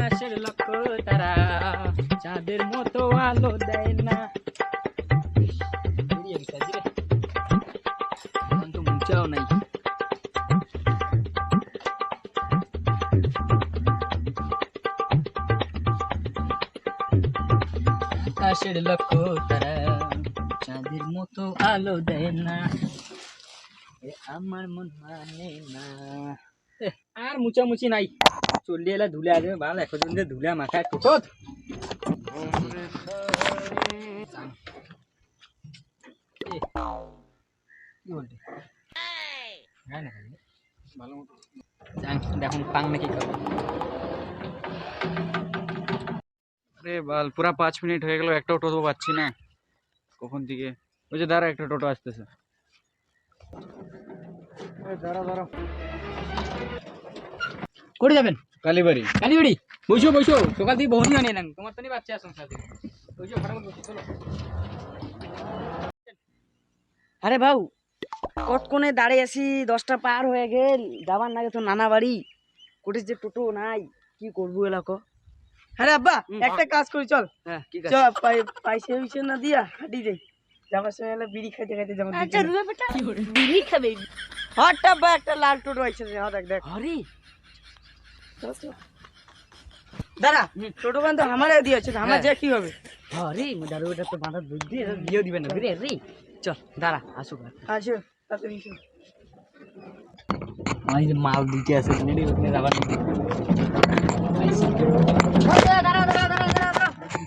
আকাশের লক্ষ্য তারা চাঁদের মতো আলো দেয় না। নাই আকাশের লক্ষ্য তারা চাঁদের মতো আলো দেয় না। আমার মন মানে না। আর মুচামুচি নাই। চল্লি এলা ধুলে আসবে ভালো এখন যে ধুলে মাথায় টোটো দেখুন পাং নাকি আরে বাল পুরা পাঁচ মিনিট হয়ে গেল একটাও টোটো পাচ্ছি না। কখন থেকে ওই যে দাঁড়া একটা টোটো আসতেছে। দাঁড়া দাঁড়া করে যাবেন? কালীবাড়ি। কালীবাড়ি? বসো বসো। সকাল থেকে বহু নিয়ে নেন তোমার তো নেই বাচ্চা সংসার থেকে। বসো ফটাফট বসো চলো। আরে ভাউ কতক্ষণে দাঁড়িয়ে আছি দশটা পার হয়ে গেল। যাবার নাগে তো নানা বাড়ি। কোটির যে টোটো নাই কি করব এলাকো আরে আব্বা একটা কাজ করি চল। হ্যাঁ ঠিক চ পাই- পয়সা উইসা না দিয়া হাঁটি যাই যাবার সময় এলা বিড়ি খাইতে খাইতে যাব। আচ্ছা রুবে বেটা? বিড়ি খাবে? হট আব্বা একটা লাল টোটো আইছে হ্যাঁ দেখ দেখ। আরে টোটো গান তো আমার দিয়েছে আমার হ্যাঁ। কি হবে? আরে দারু বেটা তো বাঁধা বুদ্ধি এটা দিয়েও দিবে না রে রে চল দাঁড়া আসুক আসো তাড়াতাড়ি এসো। আমার যে মাল দিতে আছে তুমি রে ওখানে যাবার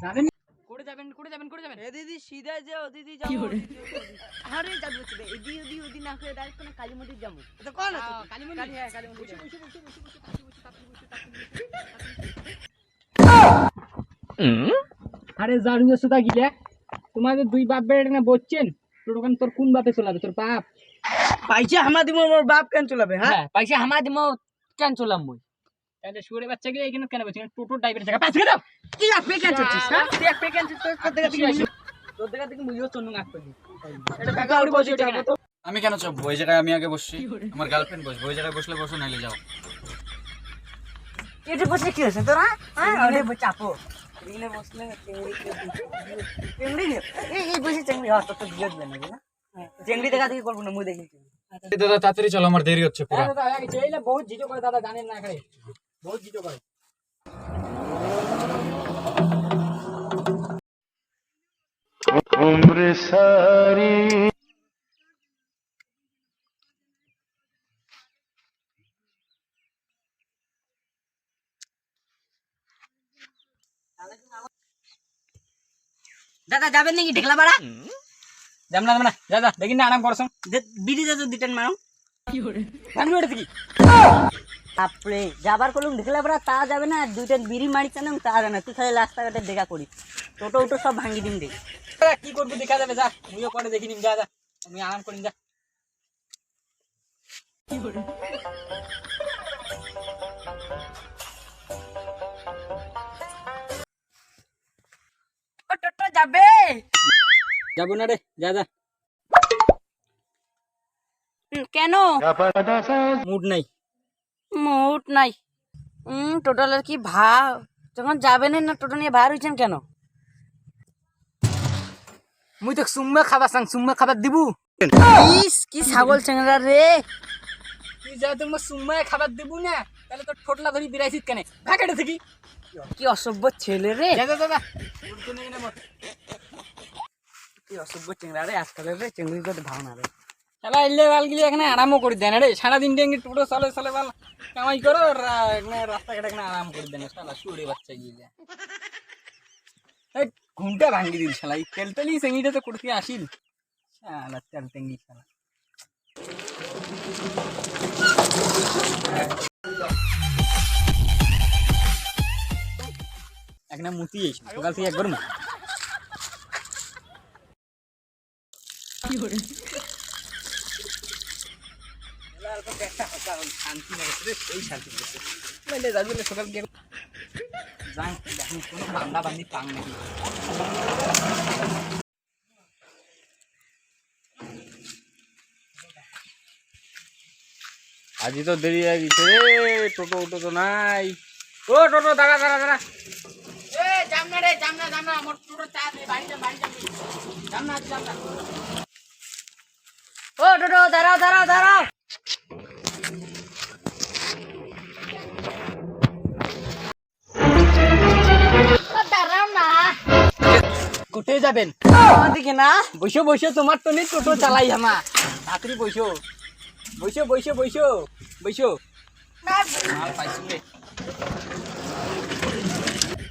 যাবেন করে যাবেন করে যাবেন করে যাবেন। এ দিদি সিধা যাও দিদি যাও। আরে যাব চলে এদি ওদি ওদি না করে ডাইরেক্ট কালী মন্দির যাব। তো কোন কালী কালী হ্যাঁ কালী মন্দির। আরে জানু সুতা গিলে তোমাদের দুই বাপ বেড়ে না বলছেন? তোর ওখানে তোর কোন বাপে চলাবে? তোর বাপ? পয়সা আমার দিব মোর বাপ কেন চলাবে হ্যাঁ? হ্যাঁ পয়সা হামা দিমো কেন চলাম মই? তাহলে শুয়ে বাচ্চা গিয়ে এখানে কেন বলছেন টোটো ড্রাইভারের জায়গা। পাঁচ দাও। কি আপনি কেন চলছিস হ্যাঁ? তুই আপনি কেন চলছিস? তোর থেকে ঠিক আছে তোর দেখা থেকে মুইও চন্নু আগ করবি। এটা টাকা উড়ে বসে যাব তো আমি কেন চাপবো ওই জায়গায় আমি আগে বসছি। আমার গার্লফ্রেন্ড বসবো। ওই জায়গায় বসলে বসো নাহলে যাও। এটা বসে কি হয়েছে তোরা হ্যাঁ চাপো এখানে বসলে চেংড়ি এই এই বসে চেংড়ি হ্যাঁ তোর তো বিয়ে দিবে না চেংড়ি দেখা দেখি করব না মুই দেখি দাদা তাড়াতাড়ি চলো আমার দেরি হচ্ছে পুরা দাদা আগে চাইলে বহুত জিজো করে দাদা জানেন না করে বহুত জিজো করে দাদা যাবেন নাকি ঢেকলা বাড়া? যাম না যাম না। যা যা দেখি না আরাম করছ বিড়ি দাদা দিতেন মারো। জানবি ওটা কি আপরে যাবার করলুম ঢেকলা বাড়া তা যাবে না দুইটা বিড়ি মারিছে না তা যাবে না। তুই খালি রাস্তাঘাটে দেখা করিস। টোটো উটো সব ভাঙি দিন দে। কি করব দেখা যাবে যা। মুইও করে দেখি নিম যা যা। আমি আরাম করিম যা। ও যাব না রে যা যা। কেন? মুড নাই। মুট নাই। হুম টোটালের কি ভাব যখন যাবেন না টোটো নিয়ে বাইর হয়েছেন কেন? মুই তো সুম্মা খাবার সাং সুম্মা খাবার দিবু? ইস কি ছাগল চেংড়া রে। তুই যা তোমার সুম্মা খাবার দিবু না? তাহলে তোর ঠোঁটলা ধরি বিরাইছিস কেন? ভাগাটে থেকে কি অসভ্য ছেলে রে। যা যা যা যা। ঘুমটা ভাঙ্গি দিল সেঙ্গিটা তো করতে আসিল। তেল তেঙ্গি শালা। একটা মুতি সকাল থেকে একবার না রে সেই শান্তি করছে বলে দাদু বলে সকাল গিয়ে যাই দেখুন কোনো বান্দা বান্দি পাং নাকি আজই তো দেরি হয়ে গেছে রে টোটো উটো তো নাই ও টোটো দাঁড়া দাঁড়া দাঁড়া এ জামনা রে জামনা জামনা আমার টোটো চা দে বাড়ি যা জামনা জামনা ও টোটো দাঁড়াও দাঁড়াও দাঁড়াও। কোথায় যাবেন? দিকে না। বসো বসো তোমার তো নেই টোটো চালাই আমা তাড়াতাড়ি বসো। বসো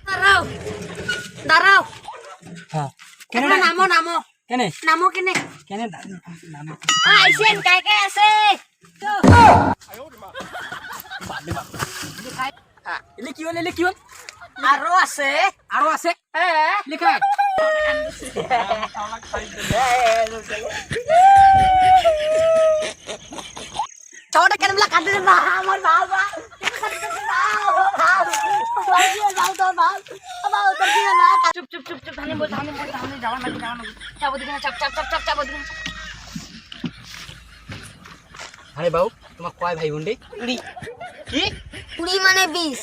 দাঁড়াও দাঁড়াও। হ্যাঁ। কেন নামো নামো। কেনে? নামো কেনে? কেনে নামে আইসেন কাই কাই আছে? এলে কি হল এলে কি হল? আরও আছে। আরও আছে? লেখা চাওয়াটা কেন বলা কাঁদে না আমার বাবা চুপ চুপ চুপ চুপ ধানি বল ধানি বল ধানি যাওয়া নাকি যাওয়া নাকি চাবো দিকে না চাপ চাপ চাপ চাপ চাবো দিকে না। আরে বাবু তোমার কয় ভাই বোন রে? কুড়ি। কি? কুড়ি মানে বিশ।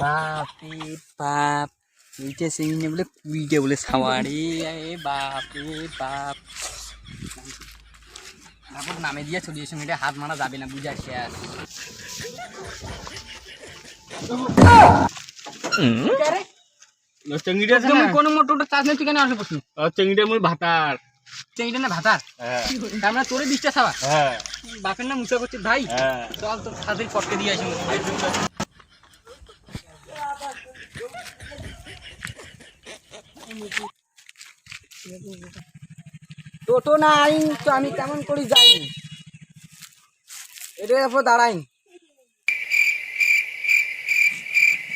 বাপ বাপ এইটা সেই নিয়ে বলে কুড়িটা বলে এ বাপ বাপ। তারপর নামে দিয়ে চলে এসে মেয়েটা হাত মারা যাবে না বুঝা শেষ চেঙ্গিটা তুমি না? কোনো মোটরটা চার্জ নেই কেন আসলে প্রশ্ন চেঙ্গিটা মুই ভাতার চেঙ্গিটা না ভাতার তোরে বিশটা খাওয়া হ্যাঁ। বাপের মুসা করছে ভাই। হ্যাঁ। চল তোর তাদের ফটকে দিয়ে আসি টোটো না আইন তো আমি কেমন করে যাই? এটা এরপর দাঁড়াইন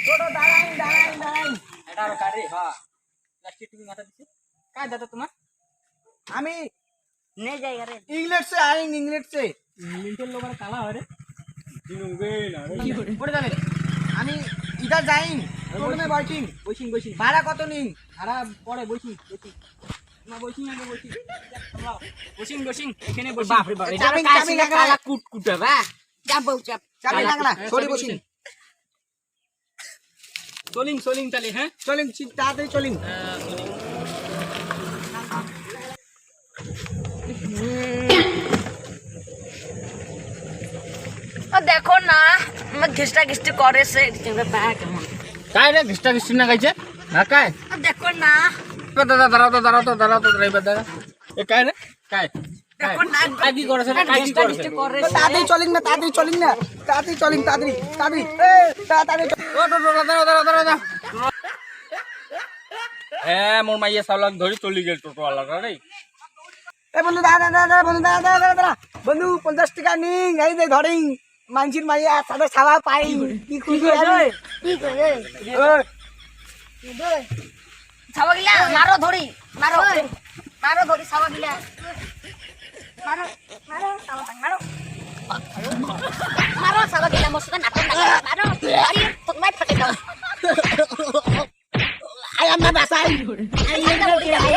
টোটো দাঁড়াইন দাঁড়াইন দাঁড়াইন এটা আরো কারে হ্যাঁ প্লাস্টিক তুমি মাথা দিছে কার দাদা তোমার আমি নে যাই রে इंग्लिश से आएंगे इंग्लिश से লিন্টের লোকের কালা হয় রে পড়ে যাবে আমি ইধর যাইন টোটো में बैठिन বসিন বসিন ভাড়া কত নিন আরা পরে বসিন বসিন না বসিন আগে বসিন বসিন বসিন এখানে বসিন বাপ রে বাপ চাবি চাবি লাগা কুট কুটা বা যাবো চাপ চাবি লাগা হ্যাঁ, সরি সরি বসিন বসিন। चलिंग चलिंग तले हाँ? चलिंग ताड़ी चलिंग। देखो ना मैं घिस्टा घिस्टी करे से चिंगे बैग मैं काय रे घिस्टा घिस्टी ना कैसे ना काय? देखो ना। पता दरा तो दरा तो दरा तो दरा ही पता ये काय ना काय? চলিং চলিং চলিং এ হ্যাঁ, মোর মাইয়া সালাক ধরে চলে গেল টোটো এ বন্ধু পঞ্চাশ টাকা নিং এই যে ধরে মানসির মাইয়া সাথে সাবা পাই। কি খুশি আরে গিলা মারো ধরি মারো। মারো ধরি গিলা। মারো মারো ছাবা টাং মারো মারো ছাবা গিলা মোর সাথে নাটক না করো, মারো আরে তোমায় ফাটে দাও আই আমার বাসাই আই না উড়ি আই